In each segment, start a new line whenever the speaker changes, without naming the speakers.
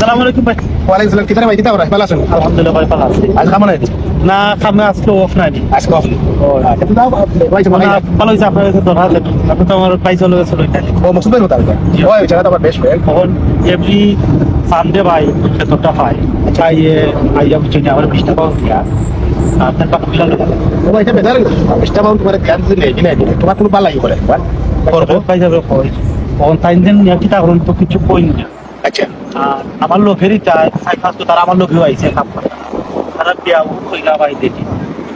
সালাম আলাইকুম ভাই।
ওয়ালাইকুম সালাম। কিতারে ভাই কিতা ভালো আছেন?
আলহামদুলিল্লাহ ভাই ভালো আছি।
আজ খামো নাই?
না সামনে আজকে অফ নাই।
আজকে অফ আচ্ছা তো দাও ভাই তো
মানে ভালো হয়েছে আপনার কাছে ধরা আপনি তো আমার প্রাইস চলে গেছিল এখানে
ও মুসুদের হতা ওই বেচারা তো আমার বেস্ট ফ্রেন্ড
তখন এভরি সানডে ভাই সত্তরটা পাই আচ্ছা ইয়ে আইয়া বুঝছি না আমার বিশ টাকা দিয়া। আপনার টাকা বিলা
ও ভাই এটা বেজার বেস্টটা বাউন্ড করে ধ্যান দিলে কি নাই তোমার কোনো ভালো লাগি করে
করব পাই যাবে কই? তখন তাই দিন নিয়ে কি তখন তো কিছু কই না।
আচ্ছা।
আর আমার লোকের চাই তাই ফার্স্ট তারা আমার লোকেও আইছে কাম করে। তারা বিয়া কইলা ভাই দেখি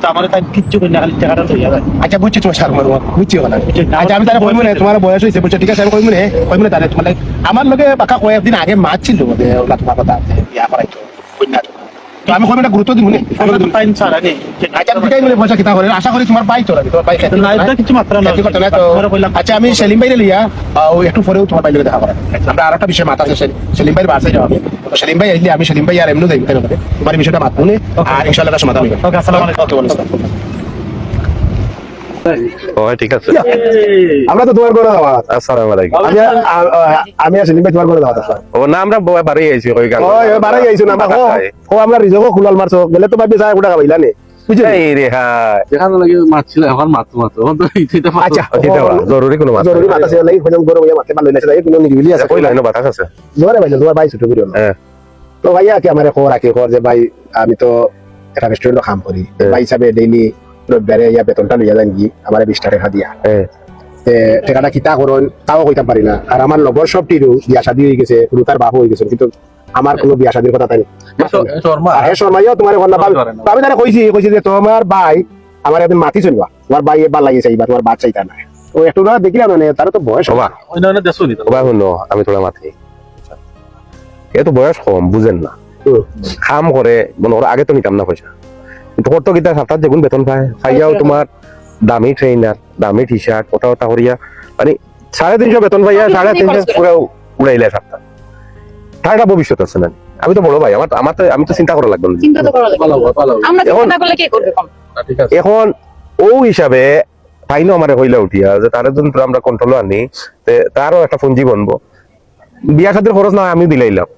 তো আমার তাই কিচ্ছু কই না খালি টাকাটা লইয়া যায়।
আচ্ছা বুঝছি তোমার সার মারবো বুঝছি না
বুঝছি।
আচ্ছা আমি তারা কইমু না তোমার বয়স হইছে বুঝছ ঠিক আছে আমি কইমু না কইমু না তারে আমার লগে বাকা কয়েকদিন আগে মাছ ছিল ওলা তোমার কথা বিয়া করাইতো তো আমি কইমু না গুরুত্ব দিব নি
টাইম ছাড়া নেই।
আচ্ছা আমি পয়সা কিতা করে আশা করি তোমার পাই তোরা তোমার
না এটা কিছু মাত্রা না।
করতে না তো। আচ্ছা আমি সেলিম ভাইরে লিয়া একটু পরেও তোমার দেখা করা আমরা আর একটা বিষয় মাথা আছে সেলিম- ভাই বাসে যাওয়া তো সেলিম ভাই আইলে আমি সেলিম ভাই আর এমনি দেখতে তাই তোমার বিষয়টা মাথা আর ইনশাআল্লাহ সমাধান হবে
ওকে আসসালামু আলাইকুম।
ওকে
ঠিক আছে।
আমরা তো তোমার করে দাওয়া
আসসালামু আলাইকুম।
আমি আ- আ- আমি আর ভাই তোমার করে দাওয়া
ও না আমরা বাড়ি আইছি কই গান
ওই ওই আইছো না ও ও আমরা রিজকো খুলাল মারছো। গেলে তো ভাবি যায় নে। আচ্ছা
বা জরুরি কোনো
জরুরি নিগিলি আছে
কই লাইনো বাতাস আছে।
জোরে ভাই জোরে ভাই ছোট ভিডিও
হ্যাঁ।
তো ভাইয়া কি আমার খবর রাখি খবর যে ভাই আমি তো একটা রেস্টুরেন্টে কাম করি
হ্যাঁ।
ভাই হিসাবে ডেইলি রবিবারে ইয়া বেতনটা লইয়া যান কি আমার বিশ টাকা দিয়া
হ্যাঁ
তে টাকাটা কিতা করুন তাও কইতে পারি না। আর আমার লগর সবটিরও বিয়া শাদী হয়ে গেছে কোনো তার বাপ হয়ে গেছে কিন্তু আমার কোনো বিয়া শাদীর কথা তাই
শর্মা
আর হে শর্মাইও তোমার
করে না।
আমি তারা কইছি কইছি যে তোমার ভাই আমার একদিন মাতি চলবা তোমার ভাই এবার লাগিয়েছে এইবার তোমার বাচ্চা চাইতা না ও একটু না দেখিলাম না তার তো বয়স
আমি তোরা মাতি। এ তো বয়স কম বুঝেন না। কাম করে মনে করো আগে তো নিতাম না পয়সা কিন্তু কত গীতা সাতটার যেগুন বেতন পায় খাইয়াও তোমার দামি ট্রেনার দামি টি শার্ট ওটা ওটা করিয়া মানে সাড়ে তিনশো বেতন পাইয়া সাড়ে তিনশো পুরো উড়াইলে সাতটা তার একটা ভবিষ্যৎ আছে না আমি তো বড় ভাই আমার আমার তো আমি তো চিন্তা করা লাগবে না
চিন্তা তো করা লাগবে।
ভালো ভালো
আমরা চিন্তা
এখন-
না করলে কে করবে কম?
এখন ও হিসাবে তাইনো আমার হইলে উঠিয়া যে তার যদি আমরা কন্ট্রোল আনি তে তারও একটা পুঞ্জি বনবো বিয়া খাতির খরচ না আমি দিলাইলাম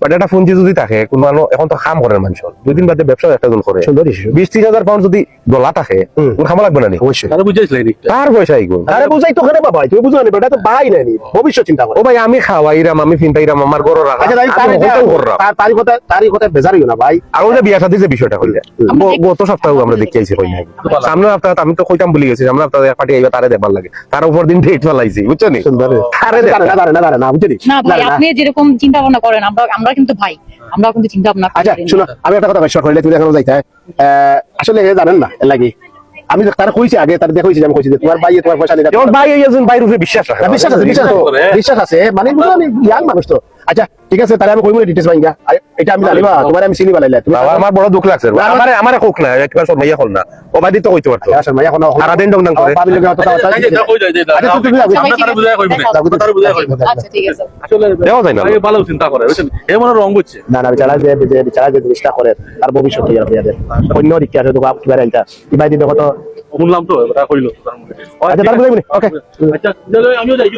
বাট একটা পুঞ্জি যদি থাকে কোনো মানুষ এখন তো কাম করে মানুষ দুই দিন বাদে ব্যবসা একটা জন করে বিশ ত্রিশ হাজার পাউন্ড যদি ডলা থাকে। কোন খামা লাগবে না
অবশ্যই
তারা
পয়সা
আরে বুঝাই তো করে বাবা তুমি বুঝো না এটা তো ভাই নাই ভবিষ্যৎ চিন্তা করে
ও ভাই আমি খাওয়াইরাম আমি ফিনতাইরাম আমার গরো রাখা
আচ্ছা তার কথা কথা না ভাই?
আর ওই যে বিয়া সাথে যে বিষয়টা হইলে গত সপ্তাহে আমরা দেখতে আইছি কই সামনে সপ্তাহে আমি তো কইতাম বলি গেছি আমরা সপ্তাহে এক পার্টি আইবা তারে দেবার লাগে। তার উপর দিন ডেট ফেলাইছি বুঝছ নি?
সুন্দর আরে। না না না বুঝলি
না ভাই আপনি যেরকম চিন্তা ভাবনা করেন আমরা আমরা কিন্তু ভাই আমরা কিন্তু চিন্তা ভাবনা
আচ্ছা। শুনো আমি একটা কথা শর্ট করলে তুমি এখন যাইতে আহ, আসলে এ জানেন না লাগি। আমি তার কইছি আগে তার দেখইছি যে আমি কইছি যে তোমার ভাই তোমার পয়সা নিয়ে
তোমার ভাই একজন বাইর উপরে বিশ্বাস রাখে
বিশ্বাস আছে বিশ্বাস আছে, বিশ্বাস আছে মানে বুঝো আমি ইয়াং মানুষ তো। আচ্ছা ঠিক আছে তাহলে আমি কইবো ডিটেলস ভাইঙ্গা এটা আমি জানি না তোমার আমি চিনি বালাইলা তুমি
আমার বড় দুঃখ লাগছে আমারে আমারে কোক না একবার সব মাইয়া হল না ও বাদি তো কইতে পারতো
আসলে মাইয়া কোনো
সারাদিন ডং ডং করে।
পাবলিক লোকে অত কথা
এই যে এটা কই যায়
আচ্ছা, তুমি
আমরা তারা বুঝাই কইব না তারা বুঝাই কইব
আচ্ছা ঠিক আছে
আসলে
দেওয়া যায় না।
আগে ভালো চিন্তা করে বুঝছেন এ মনে রং বুঝছে
না না বিচারা যে যে বিচারা যে জিনিসটা করে তার ভবিষ্যৎ হইয়া বিয়াদের অন্য দিকে আছে তো আপনি কিবা রাইতা কিবা দিতে কত
শুনলাম তো এটা কইলো
আচ্ছা তার বুঝাইবনি ওকে
আচ্ছা আমিও যাই